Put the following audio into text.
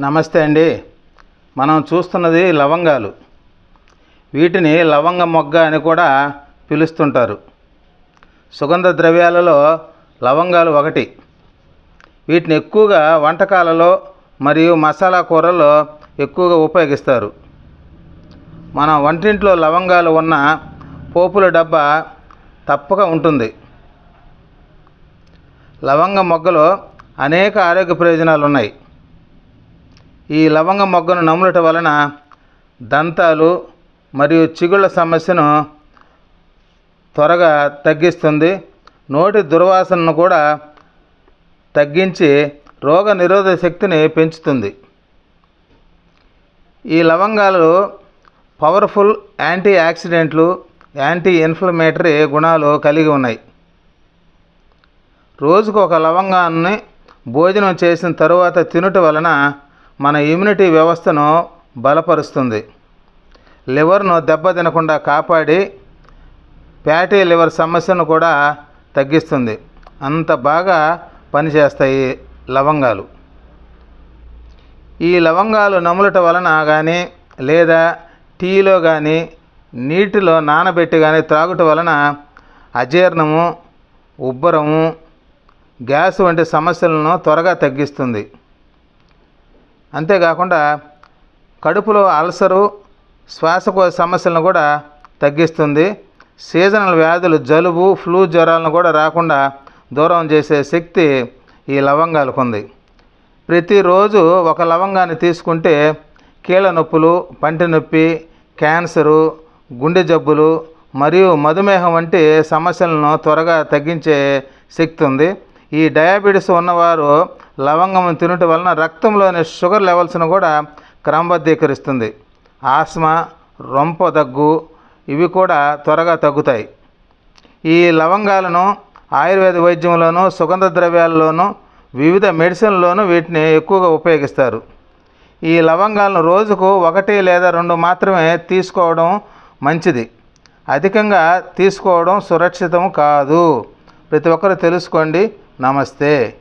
నమస్తే అండి. మనం చూస్తున్నది లవంగాలు. వీటిని లవంగ మొగ్గ అని కూడా పిలుస్తుంటారు. సుగంధ ద్రవ్యాలలో లవంగాలు ఒకటి. వీటిని ఎక్కువగా వంటకాలలో మరియు మసాలా కూరల్లో ఎక్కువగా ఉపయోగిస్తారు. మన వంటింట్లో లవంగాలు ఉన్న పోపుల డబ్బా తప్పక ఉంటుంది. లవంగ మొగ్గలో అనేక ఆరోగ్య ప్రయోజనాలు ఉన్నాయి ఈ లవంగ మొగ్గను నములటం వలన దంతాలు మరియు చిగుళ్ళ సమస్యను త్వరగా తగ్గిస్తుంది. నోటి దుర్వాసనను కూడా తగ్గించి రోగ నిరోధక శక్తిని పెంచుతుంది. ఈ లవంగాలు పవర్ఫుల్ యాంటీ ఆక్సిడెంట్లు యాంటీ ఇన్ఫ్లమేటరీ గుణాలు కలిగి ఉన్నాయి. రోజుకు ఒక లవంగాన్ని భోజనం చేసిన తరువాత తినుట వలన మన ఇమ్యూనిటీ వ్యవస్థను బలపరుస్తుంది. లివర్ను దెబ్బతినకుండా కాపాడి ఫ్యాటీ లివర్ సమస్యను కూడా తగ్గిస్తుంది. అంత బాగా పనిచేస్తాయి లవంగాలు. ఈ లవంగాలు నములట వలన కానీ లేదా టీలో కానీ నీటిలో నానబెట్టి కానీ త్రాగుట వలన అజీర్ణము ఉబ్బరము గ్యాస్ వంటి సమస్యలను త్వరగా తగ్గిస్తుంది. అంతేకాకుండా కడుపులో అల్సరు శ్వాసకోశ సమస్యలను కూడా తగ్గిస్తుంది. సీజనల్ వ్యాధులు జలుబు ఫ్లూ జ్వరాలను కూడా రాకుండా దూరం చేసే శక్తి ఈ లవంగాలకు ఉంది. ప్రతిరోజు ఒక లవంగాన్ని తీసుకుంటే కీళ్ళ నొప్పులు పంటి నొప్పి క్యాన్సరు గుండె జబ్బులు మరియు మధుమేహం వంటి సమస్యలను త్వరగా తగ్గించే శక్తి ఉంది. ఈ డయాబెటీస్ ఉన్నవారు లవంగం తినుట వలన రక్తంలోని షుగర్ లెవెల్స్ను కూడా క్రమబద్ధీకరిస్తుంది. ఆస్మా రొంప దగ్గు ఇవి కూడా త్వరగా తగ్గుతాయి. ఈ లవంగాలను ఆయుర్వేద వైద్యంలోనూ సుగంధ ద్రవ్యాల్లోనూ వివిధ మెడిసిన్లోనూ వీటిని ఎక్కువగా ఉపయోగిస్తారు. ఈ లవంగాలను రోజుకు ఒకటి లేదా రెండు మాత్రమే తీసుకోవడం మంచిది. అధికంగా తీసుకోవడం సురక్షితం కాదు. ప్రతి ఒక్కరు తెలుసుకోండి. నమస్తే.